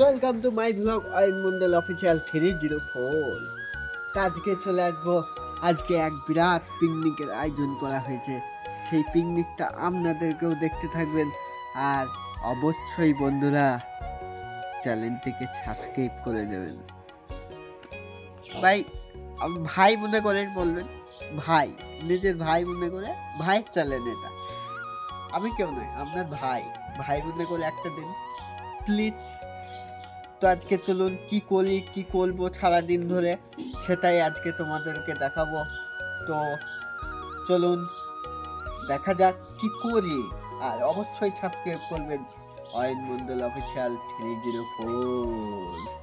Welcome to my blog Ayan Mondal official three zero four আজকে চলে আসব। আজকে এক বিরাট পিকনিকের আয়োজন করা হয়েছে। সেই পিকনিকটা আপনাদেরকেও দেখতে থাকবেন। আর অবশ্যই বন্ধুরা চ্যানেলটিকে সাবস্ক্রাইব করে দেবেন। ভাই ভাই মনে করে বলবেন। ভাই, নিজের ভাই মনে করে। ভাই চ্যানেল এটা আমি কেউ নয় আপনার ভাই। ভাই মনে করে একটা দিন। প্লিজ তো আজকে চলুন কি করি, কি করব সারাদিন ধরে, সেটাই আজকে তোমাদেরকে দেখাবো। তো চলুন, দেখা যাক কি করি। আর অবশ্যই সাবস্ক্রাইব করবেন। Ayan Mondal official three zero four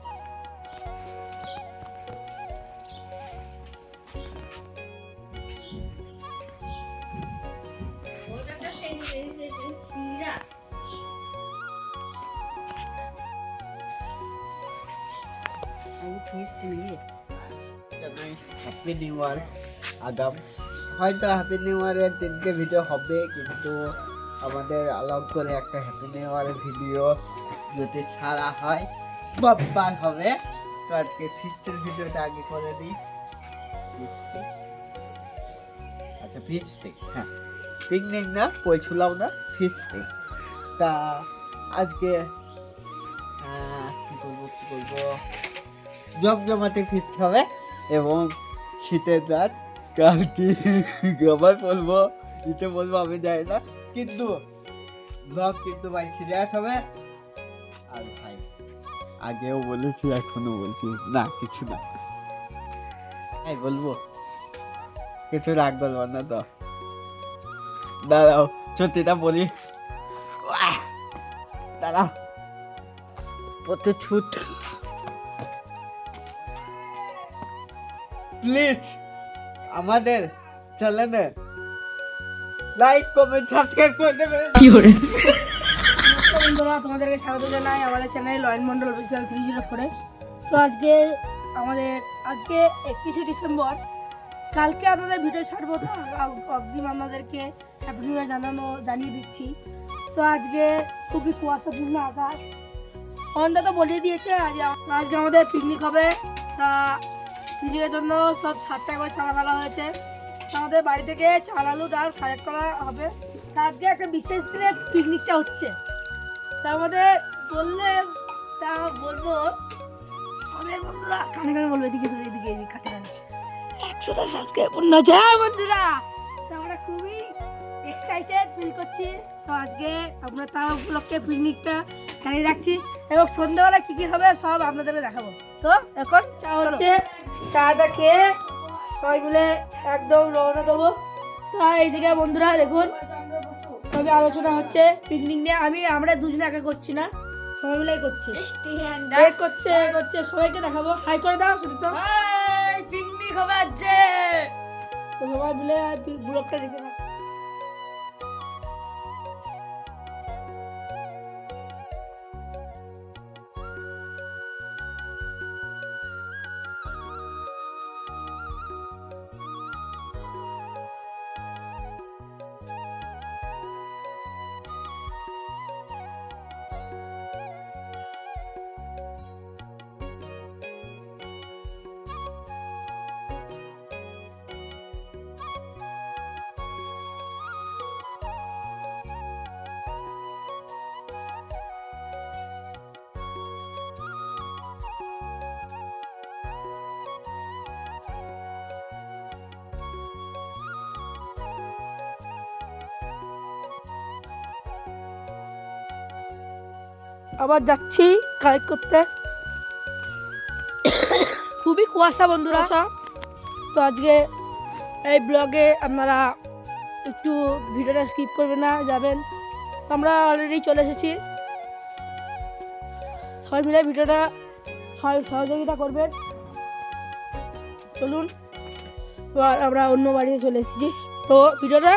জানাই হ্যাপি নিউ ইয়ার আগাম হয়তো হ্যাপি নিউ ইয়ারের দিনকে ভিডিও হবে, কিন্তু আমাদের আলাপ করে একটা হ্যাপি নিউ ইয়ারের ভিডিও যদি ছাড়া হয়, বাপ্পার হবে। তো আজকে ফিস্টের ভিডিওটা আগে করে দিই. আচ্ছা ফিস্টে হ্যাঁ। পিকনিক না পৌঁছলাম না ফিস্টে তা আজকে জমজমাতে ফিরতে হবে এবং শীতের রাত কালকে আবার বলব দিতে বলব আমি যাই না। কিন্তু, ব্লগ কিন্তু ভাই সিরিয়াস হবে। আর ভাই, আগেও বলেছি, এখনও বলছি। না, কিছু না। এই বলব। কিছু রাগ বলব না তো। দাঁড়াও, সত্যিটা বলি! দাঁড়াও। প্রচুর ছুট। প্লিজ আমাদের চ্যানেলে লাইক কমেন্ট সাবস্ক্রাইব করে দেবেন। নমস্কার বন্ধুরা তোমাদেরকে স্বাগত জানাই আমাদের channel Ayan Mondal official three zero ফোরে তো আজকে আমাদের আজকে একত্রিশে ডিসেম্বর। কালকে আপনাদের ভিডিও ছাড়বো তো অগ্রিম আপনাদেরকে হ্যাপি নিউ ইয়ার জানানো জানিয়ে দিচ্ছি। তো আজকে খুবই কুয়াশাপূর্ণ আকাশ। অন্দা তো বলে দিয়েছে আজ আজকে আমাদের পিকনিক হবে। তা পিকনিকের জন্য সব সাতটা করে চালা ফেলা হয়েছে। তো আমাদের বাড়ি থেকে চাল আলু, ডাল কালেক্ট করা হবে। তা আজকে একটা বিশেষ দিনে পিকনিকটা হচ্ছে। তা আমাদের বললে, তা বলব, আমাদের বন্ধুরা কানে কানে বলবে, এদিকে এদিকে এদিকে, কানে কানে। একশোটা সাবস্ক্রাইব পূর্ণ হ্যাঁ বন্ধুরা! তো আমরা খুবই এক্সাইটেড ফিল করছি। তো আজকে আমরা তার উপলক্ষে পিকনিকটা চালিয়ে রাখছি। এবং সন্ধ্যাবেলা কী কী হবে সব আপনাদের দেখাবো। তো এখন চা হচ্ছে। চা চাটা খেয়ে সবাই মিলে একদম রওনা দেবো। তো এইদিকে বন্ধুরা দেখুন তবে আলোচনা হচ্ছে পিকনিক নিয়ে। আমি আমরা দুজনে একা করছি না সবাই মিলে করছি। করছে করছে সবাইকে দেখাবো। হাই করে দাও শুধু তো। পিকনিক হবে আজকে। সবাই মিলে ব্লগটা দেখে আবার যাচ্ছি কালেক্ট করতে। খুবই কুয়াশা বন্ধুরা। তো আজকে এই ব্লগে আপনারা একটু ভিডিওটা স্কিপ করবেন না যাবেন। আমরা অলরেডি চলে এসেছি। সবাই মিলে ভিডিওটা সবাই সহযোগিতা করবেন। চলুন এবার আমরা অন্য বাড়িতে চলে এসেছি। তো ভিডিওটা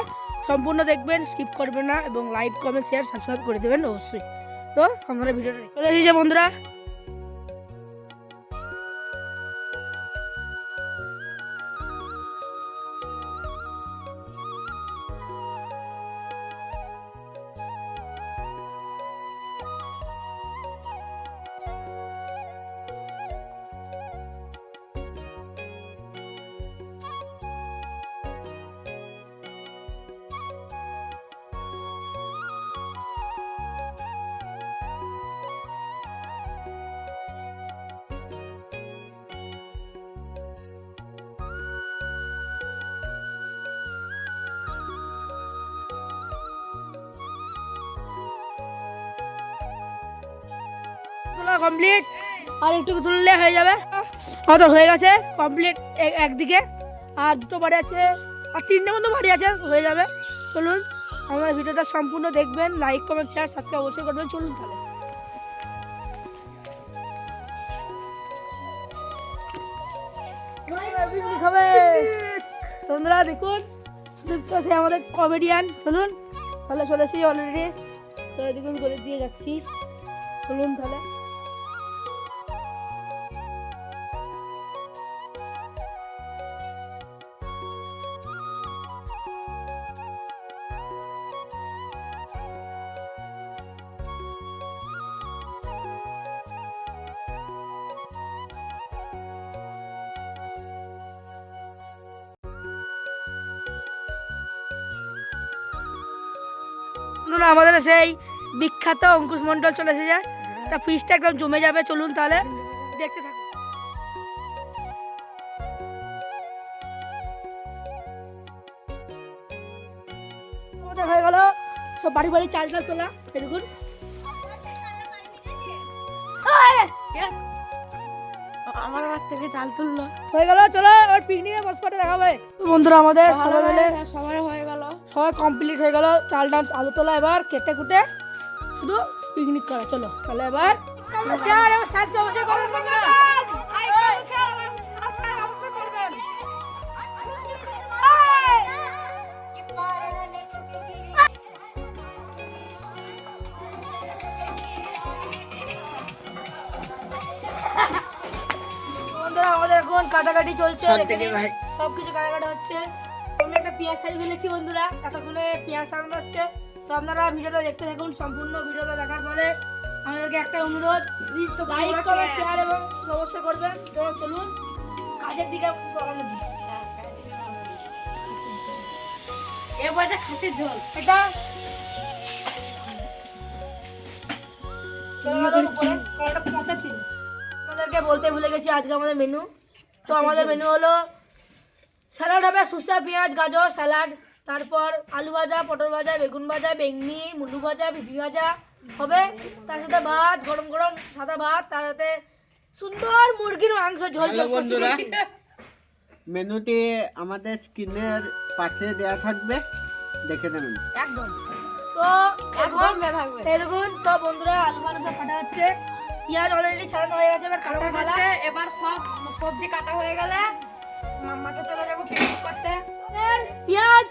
সম্পূর্ণ দেখবেন স্কিপ করবেন না এবং লাইক কমেন্ট শেয়ার সাবস্ক্রাইব করে দেবেন অবশ্যই। তো আমরা ভিডিওটা। চলে এসেছি বন্ধুরা কমপ্লিট আর একটু তুললে হয়ে যাবে। আমাদের হয়ে গেছে কমপ্লিট একদিকে। আর দুটো বাড়ি আছে। আর তিনটে মতো বাড়ি আছে হয়ে যাবে। চলুন আমার ভিডিওটা সম্পূর্ণ দেখবেন। লাইক কমেন্ট শেয়ার সাবস্ক্রাইব অবশ্যই করবেন। চলুন তাহলে। খাবে তোমরা দেখুন। সুদীপ্ত আছে আমাদের কমেডিয়ান চলুন তাহলে চলেছি অলরেডি তো এদিকে দিয়ে যাচ্ছি। চলুন তাহলে। বন্ধুরা আমাদের সেই বিখ্যাত অঙ্কুশ মন্ডল চলে এসেছে তা ফিসটা একদম জমে যাবে চলুন তাহলে দেখতে থাকুন আমাদের হয়ে গেল সব বাড়ি বাড়ি চাল চাল তোলা! Yes! আমার হাত থেকে চাল তুললো হয়ে গেল চলো এবার পিকনিকে বসপাটে দেখাবে বন্ধুরা আমাদের সবাই মিলে সবার সবাই কমপ্লিট হয়ে গেল। চাল ডাল আলু তোলা এবার কেটে কুটে শুধু পিকনিক করা। চলো তাহলে এবার আমাদের এখন কাটাকাটি চলছে। সবকিছু কাটাকাটি হচ্ছে। পেঁয়াজ শাড়ি ফেলেছি বন্ধুরা এতক্ষণে পেঁয়াজ সারানো হচ্ছে। তো আপনারা ভিডিওটা দেখতে থাকুন সম্পূর্ণ ভিডিওটা দেখার পরে আমাদেরকে একটা অনুরোধ লাইক কমেন্ট শেয়ার এবং অবশ্যই করবেন। তো চলুন কাজের দিকে দিই। এবারটা খাসির ঝোল। এটা। আপনাদেরকে বলতে ভুলে গেছি আজকে আমাদের মেনু তো আমাদের মেনু হলো স্যালাড হবে সুসা পেঁয়াজ গাজর স্যালাড। তারপর আলু ভাজা পটল ভাজা বেগুন ভাজা বেগনি মুলু ভাজা পিপি ভাজা হবে। তার সাথে ভাত গরম গরম সাদা ভাত তার সাথে সুন্দর মুরগির মাংস ঝোল বন্ধুরা। মেনুটি আমাদের স্ক্রিনের পাশে দেওয়া থাকবে। দেখে নেবেন। একদম। তো একদম এখন দেখুন সব বন্ধুরা আলু মালু সব কাটা হচ্ছে। পেঁয়াজ অলরেডি ছাড়ানো হয়ে গেছে এবার কাটা কাটা হচ্ছে এবার সব সবজি কাটা হয়ে গেলে মাম্মাটা চলে যাব পিকনিক করতে? পেঁয়াজ।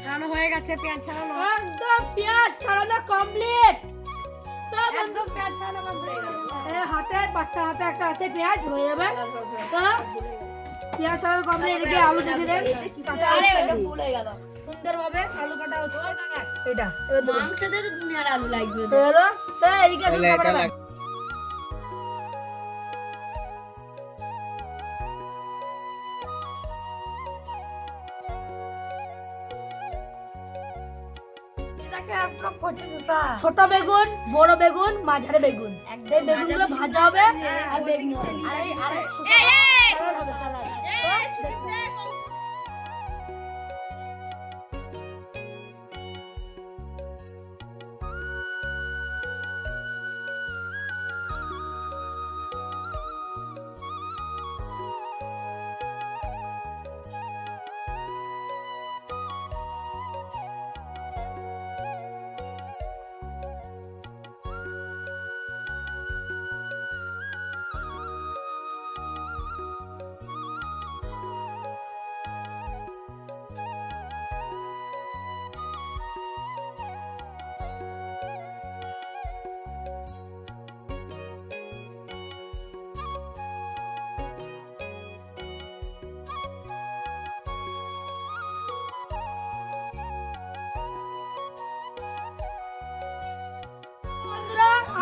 ছাড়ানো হয়ে গেছে পেঁয়াজ ছাড়ানো। একদম পেঁয়াজ ছাড়ানো কমপ্লিট তো বন্ধু পেঁয়াজ ছাড়ানো কমপ্লিট এই হাতে বাচ্চা হাতে একটা আছে পেঁয়াজ হয়ে যাবে। তো পেঁয়াজ ছাড়ানো কমপ্লিট এদিকে আলু দিয়ে দিলেন। সুন্দরভাবে আলু কাটা হচ্ছে। এটা মাংসতে তো দুনিয়ার আলু লাগবে। তো এদিকে ছোট বেগুন বড় বেগুন মাঝারি বেগুন। এই বেগুনগুলো ভাজা হবে আর বেগুন আর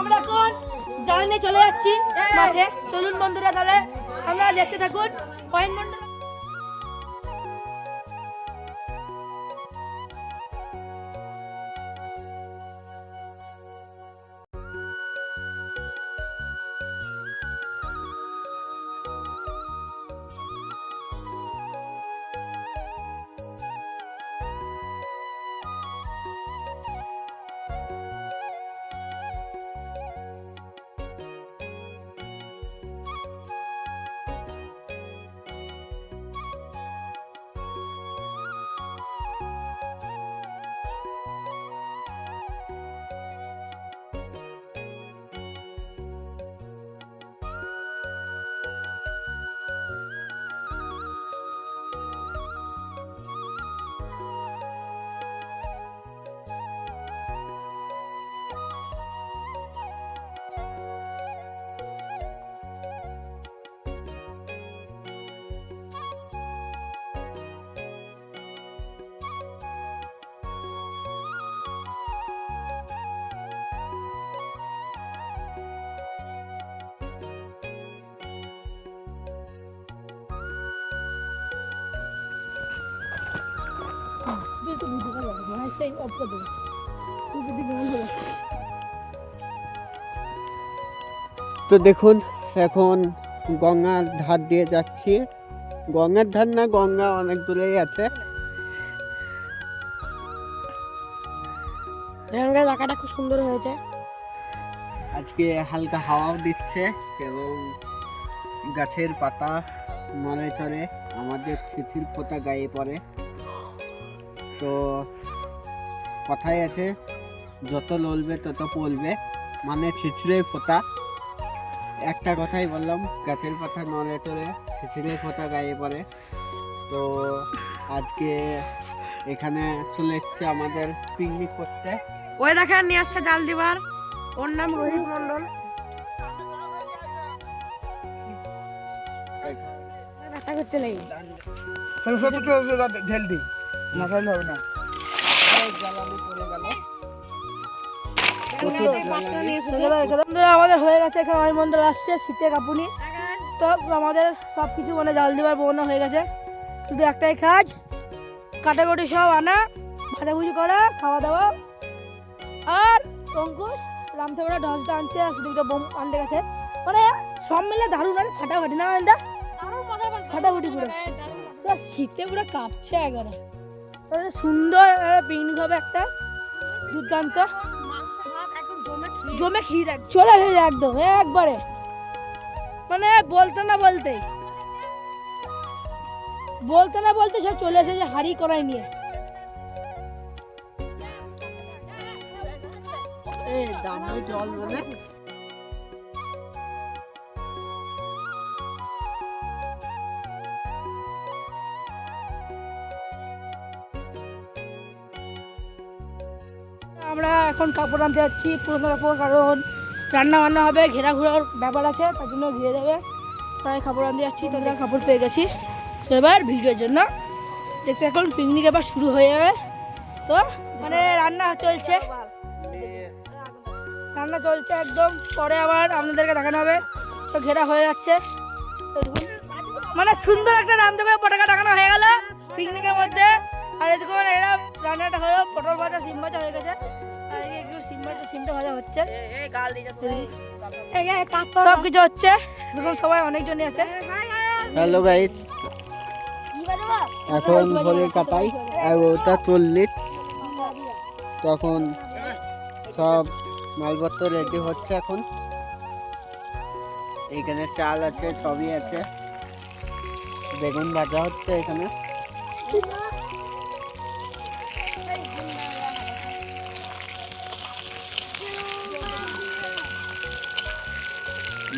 আমরা এখন জানানে চলে যাচ্ছি মাঠে। চলুন বন্ধুরা তাহলে আমরা দেখতে থাকুন। পয়েন্ট মন্ডল অফ করে দেবো তুই যদি বন্ধ তো দেখুন এখন গঙ্গার ধার দিয়ে যাচ্ছি। গঙ্গার ধার না গঙ্গা অনেক দূরেই আছে। এখানকার জায়গাটা খুব সুন্দর হয়েছে। আজকে হালকা হাওয়াও দিচ্ছে এবং গাছের পাতা নড়ে চড়ে আমাদের ছিছির পোতা গায়ে পড়ে। তো কথাই আছে যত লড়বে তত পড়বে মানে ছিছড়ে ফোঁতা একটা কথাই বললাম গাছের পাতা নড়ে চড়ে ছিছড়ে ফোঁতা গায়ে পড়ে। তো আজকে এখানে চলে এসছে আমাদের পিকনিক করতে। ওই দেখেন নিয়ে আসছে জাল দিবার। ওর নাম রোহিত মন্ডল ব্যথা করতে লাগে। ঢেলদি না। খাইলে হবে না আমাদের হয়ে গেছে এখানে বায়ুমণ্ডল আসছে শীতে কাপুনি। তো আমাদের সব কিছু মানে জাল দেওয়ার বর্ণনা হয়ে গেছে। শুধু একটাই কাজ কাটাকুটি সব আনা ভাজাভুজি করা খাওয়া দাওয়া। আর অঙ্কুশ রাম ঠাকুরের ঢসটা আনছে আর শুধু বোম আনতে গেছে। মানে সব মিলে দারুণ আর ফাটাফাটি না এটা ফাটাফাটি পুরো। পুরো শীতে পুরো কাঁপছে একবারে। সুন্দর পিকনিক হবে একটা। দুর্দান্ত। জমে ক্ষীর চলে এসেছে একদম, একবারে। মানে বলতে না বলতে। বলতে না বলতে সব চলে এসেছে হাড়ি করাই নিয়ে। জল মানে এখন কাপড় আনতে যাচ্ছি, পুরোনো কাপড়, কারণ রান্না বান্না হবে ঘেরা ঘোরার ব্যাপার আছে, তার জন্য ঘিরে দেবে। তাই কাপড় আনতে যাচ্ছি তোমরা কাপড় পেয়ে গেছি। তো এবার ভিডিওর জন্য। দেখতে এখন পিকনিক এবার শুরু হয়ে যাবে। তো মানে রান্না চলছে। রান্না চলছে একদম, পরে আবার আপনাদেরকে দেখানো হবে। তো ঘেরা হয়ে যাচ্ছে। মানে সুন্দর একটা রান্না করে পটাকা টাকানো হয়ে গেল পিকনিকের মধ্যে। আর এদিকে এরা রান্নাটা হলো পটল ভাজা সিম ভাজা হয়ে গেছে। হচ্ছে। সব কিছু হচ্ছে। দেখুন সবাই অনেকজনই আছে। হ্যালো গাইস এখন ঘড়ির কাটাই এগারোটা চল্লিশ। তখন সব মালপত্র রেডি হচ্ছে এখন। এখানে চাল আছে সবই আছে। বেগুন ভাজা হচ্ছে এখানে।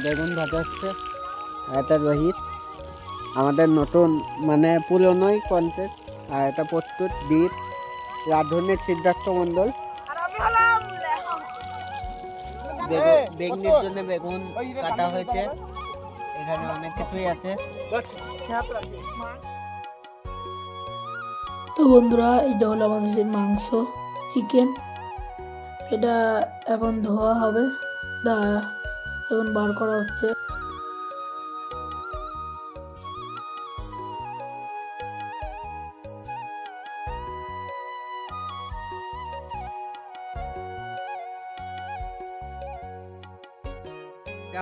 বেগুন ভাজা হচ্ছে আর এটা রোহিত। আমাদের নতুন মানে পুরনোই কন্টেন্ট আর এটা প্রস্তুত দ্বীপ রাধুনের সিদ্ধার্থ মণ্ডল। বেগুন- বেগনির জন্য বেগুন কাটা হয়েছে। এখানে অনেক কিছুই আছে। তো বন্ধুরা এটা হলো আমাদের যে মাংস চিকেন। এটা এখন ধোয়া হবে। দা এখন বার করা হচ্ছে।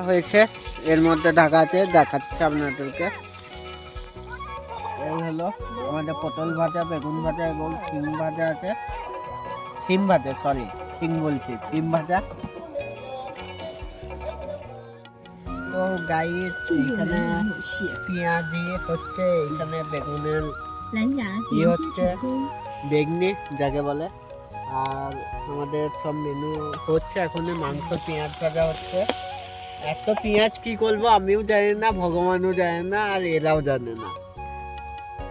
হয়েছে এর মধ্যে ঢাকা আছে দেখাচ্ছে আপনাদেরকে। এই হলো আমাদের পটল ভাজা, বেগুন ভাজা এবং সিম ভাজা আছে। সিম ভাজা সরি সিম বলছি সিম ভাজা। বেগনি যাকে বলে। আর আমাদের সব মেনু হচ্ছে এখন মাংস, পেঁয়াজ ভাজা হচ্ছে। এত পেঁয়াজ কি করব আমিও জানি না, ভগবানও জানে না, আর এরাও জানে না।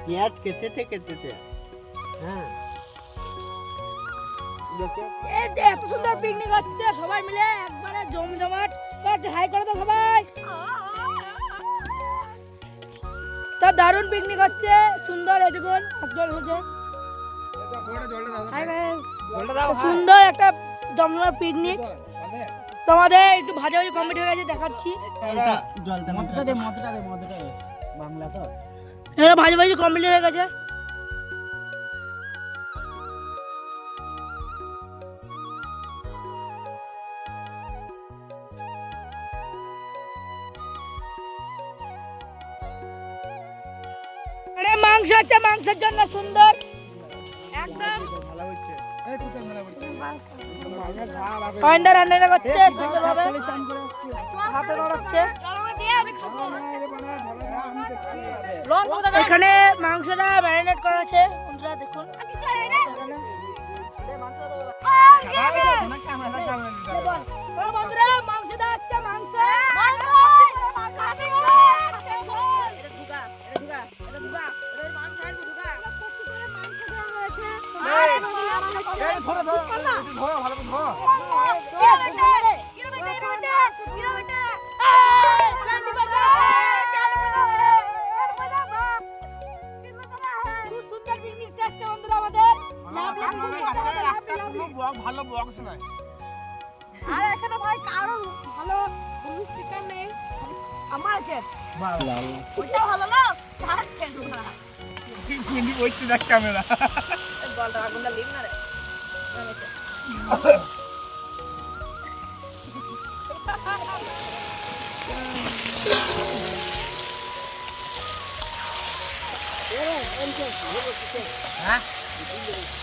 পেঁয়াজ কেটেছে কেটেছে হ্যাঁ। এত সুন্দর পিকনিক হচ্ছে, সবাই মিলে একবারে জমজমাট একটু হাই করে তো সবাই। তা দারুণ পিকনিক হচ্ছে। সুন্দর এদিকুন একজন হচ্ছে. তো সুন্দর একটা জমজমাট পিকনিক তোমাদের একটু ভাজা ভাজি কমপ্লিট হয়ে গেছে দেখাচ্ছি। জলটা মদটা দে মদটা দে মদটা বাংলা তো। এখানে ভাজি ভাজি কমপ্লিট হয়ে গেছে। মাংস আছে মাংসের জন্য সুন্দর। করছে এখানে মাংসটা ম্যারিনেট করা আছে। ভালো বক্স নয় আর এখানে ভাই কারও ভালো স্পিকার নেই। আমার আছে ওইটা ভালো না তার না কিন্তু ওইটি দেখ ক্যামেরা বলটা আগুনটা লিখ না রে। মাংস কষানো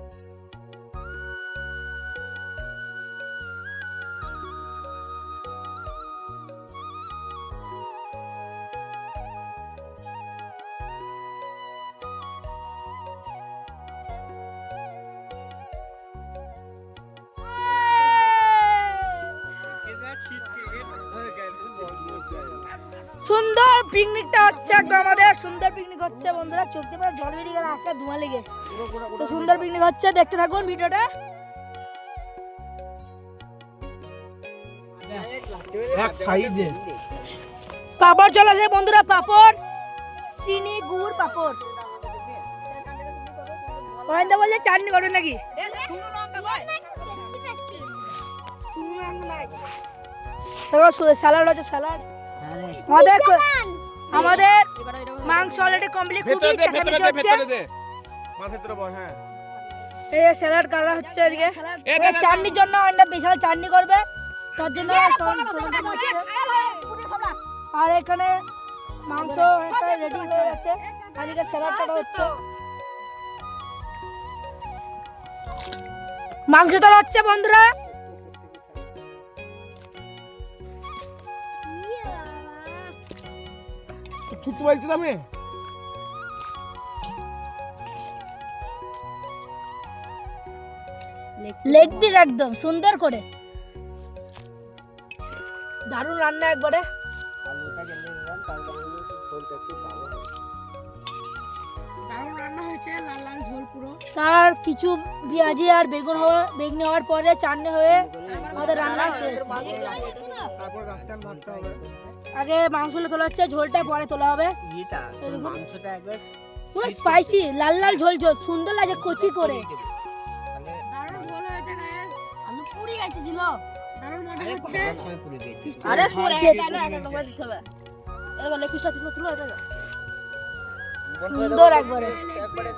সুন্দর পিকনিকটা হচ্ছে একদম আমাদের সুন্দর পিকনিক হচ্ছে বন্ধুরা চোখ দিয়ে পুরো জল বেরিয়ে গেল একটা ধোঁয়া লেগে। তো সুন্দর পিকনিক হচ্ছে দেখতে থাকুন ভিডিওটা। এক সাইজে। পাপড় চলে আসে বন্ধুরা পাপড় চিনি গুড় পাপড়। মহেন্দ্র বলছে চাটনি করবেন নাকি? স্যালাড আছে স্যালাড আমাদের আমাদের মাংস অলরেডি কমপ্লিট দে হচ্ছে মাছের ভিতরে বল হ্যাঁ। এই স্যালাড করা হচ্ছে এদিকে। এই চাটনির জন্য একটা বিশাল চাটনি করবে। তার জন্য। আর এখানে মাংস রেডি হয়ে গেছে। এদিকে স্যালাড করা হচ্ছে। মাংস তো হচ্ছে বন্ধুরা। ছুটতে বলছি তো আমি। লেগ পিস একদম সুন্দর করে। দারুণ রান্না একবারে। তার কিছু পেঁয়াজি আর বেগুন হওয়া বেগুনি হওয়ার পরে চাটনি হয়ে আমাদের রান্না শেষ। তারপর রাস্তায় ভাতটা হবে। আগে মাংসটা তোলা হচ্ছে ঝোলটা পরে তোলা হবে। মাংসটা একবার পুরো স্পাইসি লাল লাল ঝোল ঝোল সুন্দর লাগে কচি করে। দারুণ ঝোল হয়েছে গাইস আলু পুরি গেছে ছিল দারুণ মজা হচ্ছে। কত পুরো দিয়েছি। আরে সরে দিয়ে এটা না হবে। একটা দিতে হবে এরকম লেগ পিসটা তুলো তুলো এটা সুন্দর একবারে। একবারে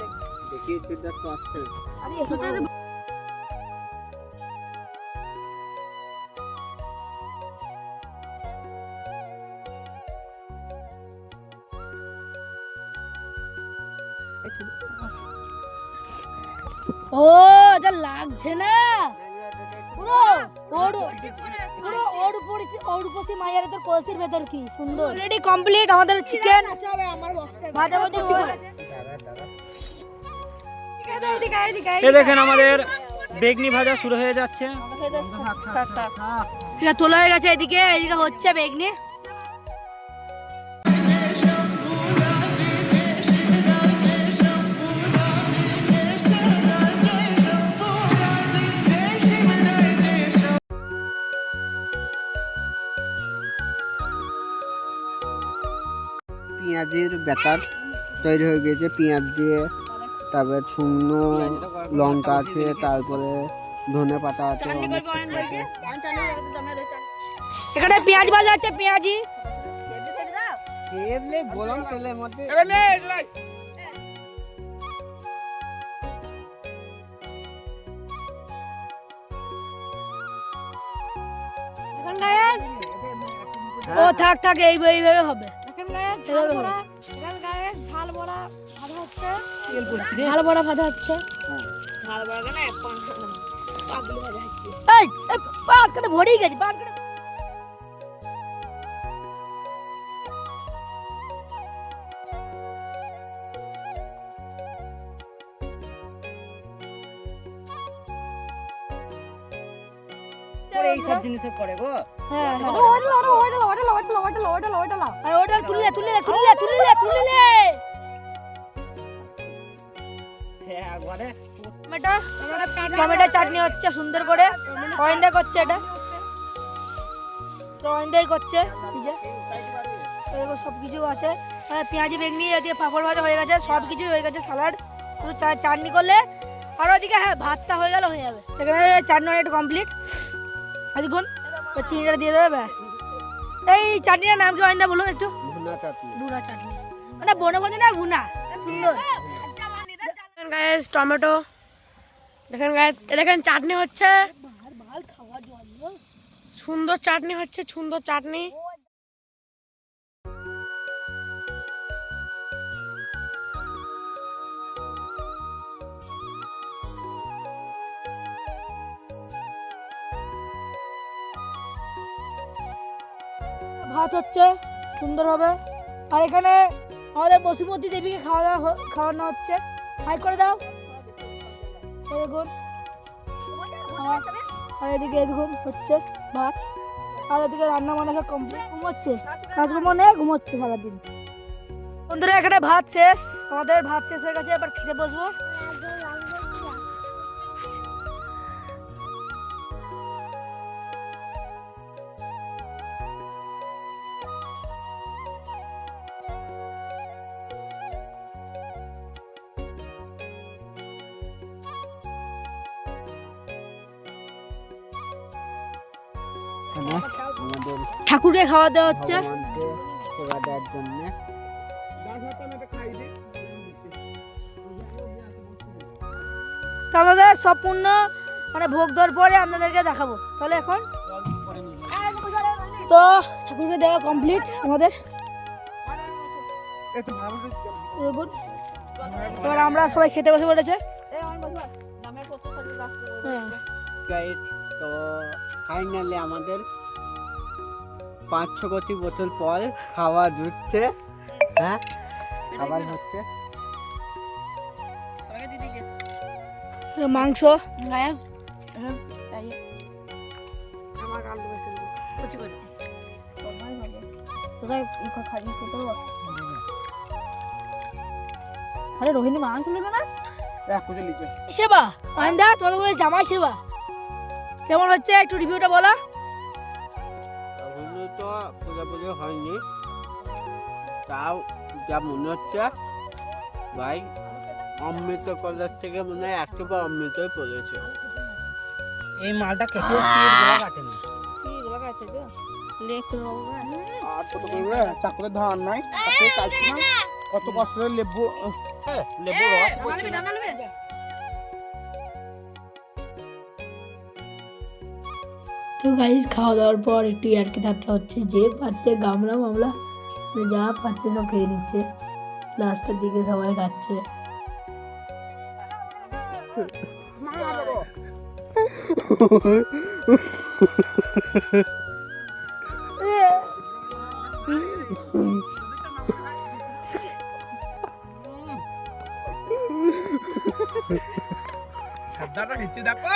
দেখি। সেটা তো আছে আরে ও এটা লাগছে না। পুরো ওর পুরো ওর উপরে ওর উপরে মায়ের তোর কলসির ভেতর কি সুন্দর। অলরেডি কমপ্লিট আমাদের চিকেন ভাজা ভাজি চিকেন এ দেখেন আমাদের বেগনি ভাজা শুরু হয়ে যাচ্ছে। এটা তোলা হয়ে গেছে এদিকে এদিকে হচ্ছে বেগনি। পেঁয়াজের বেতার তৈরি হয়ে গেছে পেঁয়াজ দিয়ে তারপরে শুকনো লঙ্কা আছে তারপরে ধনে পাতা আছে। এখানে পেঁয়াজ ভাজা আছে পেঁয়াজি। গরম তেলের মধ্যে ও থাক থাক এই এইভাবে হবে। এখন গায়েস ঝাল বড়া এখন ঝাল বড়া ভাজা হচ্ছে। তেল পড়ছি রে। ঝাল বড়া ভাজা হচ্ছে। ঝাল বড়া কেন? পাগলি ভাজা হচ্ছে এই এই পাত ভরেই গেছে পাত এই সব জিনিসে করে গো। টমেটো চাটনি হচ্ছে সুন্দর করে কয়েনটা করছে এটা কয়েনটাই করছে সব কিছু আছে পেঁয়াজি বেগনি দিয়ে পাঁপড় ভাজা হয়ে গেছে সব কিছুই হয়ে গেছে স্যালাড শুধু চাটনি করলে আর ওইদিকে হ্যাঁ ভাতটা হয়ে গেল হয়ে যাবে সেখানে চাটনি অনেকটা কমপ্লিট আজগুন চিনিটা দিয়ে দেবে ব্যাস এই চাটনিটার নাম কি অয়েন্দা বলুন একটু ভুনা চাটনি মানে বনে বনে না ভুনা সুন্দর গায়ে টমেটো দেখেন গায়ে দেখেন চাটনি হচ্ছে সুন্দর চাটনি হচ্ছে সুন্দর চাটনি ভাত হচ্ছে সুন্দরভাবে আর এখানে আমাদের বসুমতী দেবীকে খাওয়া দাওয়া খাওয়ানো হচ্ছে। হাই করে দাও। দেখুন। আর- এদিকে এরকম হচ্ছে ভাত। আর এদিকে রান্না বান্না কমপ্লিট ঘুমোচ্ছে। কাজকর্ম নেই ঘুমোচ্ছে সারাদিন। বন্ধুরা, এখানে ভাত শেষ। আমাদের ভাত শেষ হয়ে গেছে। এবার খেতে বসবো। খাওয়া দেওয়া হচ্ছে। সেবা দেওয়ার জন্য। আমাদের সম্পূর্ণ মানে ভোগ দেওয়ার পরে আপনাদেরকে দেখাবো। তাহলে এখন তো ঠাকুরকে দেওয়া কমপ্লিট আমাদের। এবার আমরা সবাই খেতে বসে পড়েছে। তো ফাইনালি আমাদের পাঁচ ছ কোটি বছর পর খাওয়া জুটছে হ্যাঁ? খাবার হচ্ছে। মাংস? আরে রোহিণী মাংস সেবা তোমাদের জামাই সেবা। কেমন হচ্ছে? একটু রিভিউটা বলা। পুজো হয়নি। তাও যা মনে হচ্ছে ভাই অমৃত কলেজ থেকে মনে হয় একশো বার অমৃতই পড়েছে। এই মালটা খেতে কাটে না। আর কত করবে চাকুরে ধান নাই কত কষ্ট লেবু হ্যাঁ, লেবু রস তো গাইজ খাওয়া দাওয়ার পর একটু ইয়ার্কি ঠাট্টা হচ্ছে যে পাচ্ছে গামলা মামলা মানে যা পাচ্ছে সব খেয়ে নিচ্ছে। লাস্টের দিকে সবাই খাচ্ছে। দেখো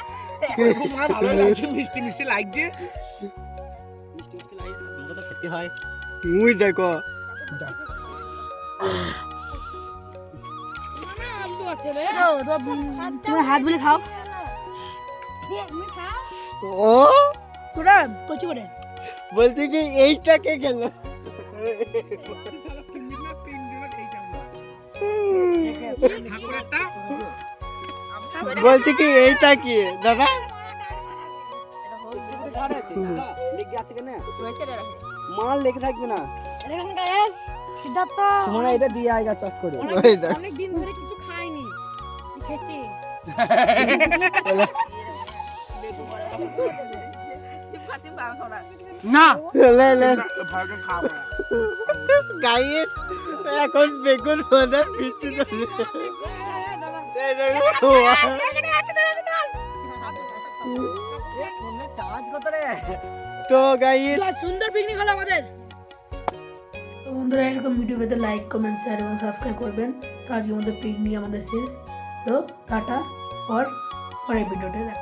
মিষ্টি মিষ্টি লাগছে। খেতে দেখো। তুমি হাত বলে খাও। ও? তোরা কচু করে বলছি কি এইটা কে গেল ঠাকুরেরটা বলছি কি এইটা কি? দাদা? মাল লেগে থাকবে না। সিদ্ধার্থ এটা দিয়ে আয়গা চট করে। অনেক দিন ধরে কিছু খাইনি। খেয়েছি? না। লে লে। ভাগে খাব গাইয়ে এখন বেগুন ফিরতে তো গাইয়ে সুন্দর পিকনিক হলো আমাদের। তো বন্ধুরা এরকম ভিডিও পেতে লাইক কমেন্ট শেয়ার এবং সাবস্ক্রাইব করবেন। তো আজকে আমাদের পিকনিক আমাদের শেষ। তো টাটা পর পরের ভিডিওটা দেখ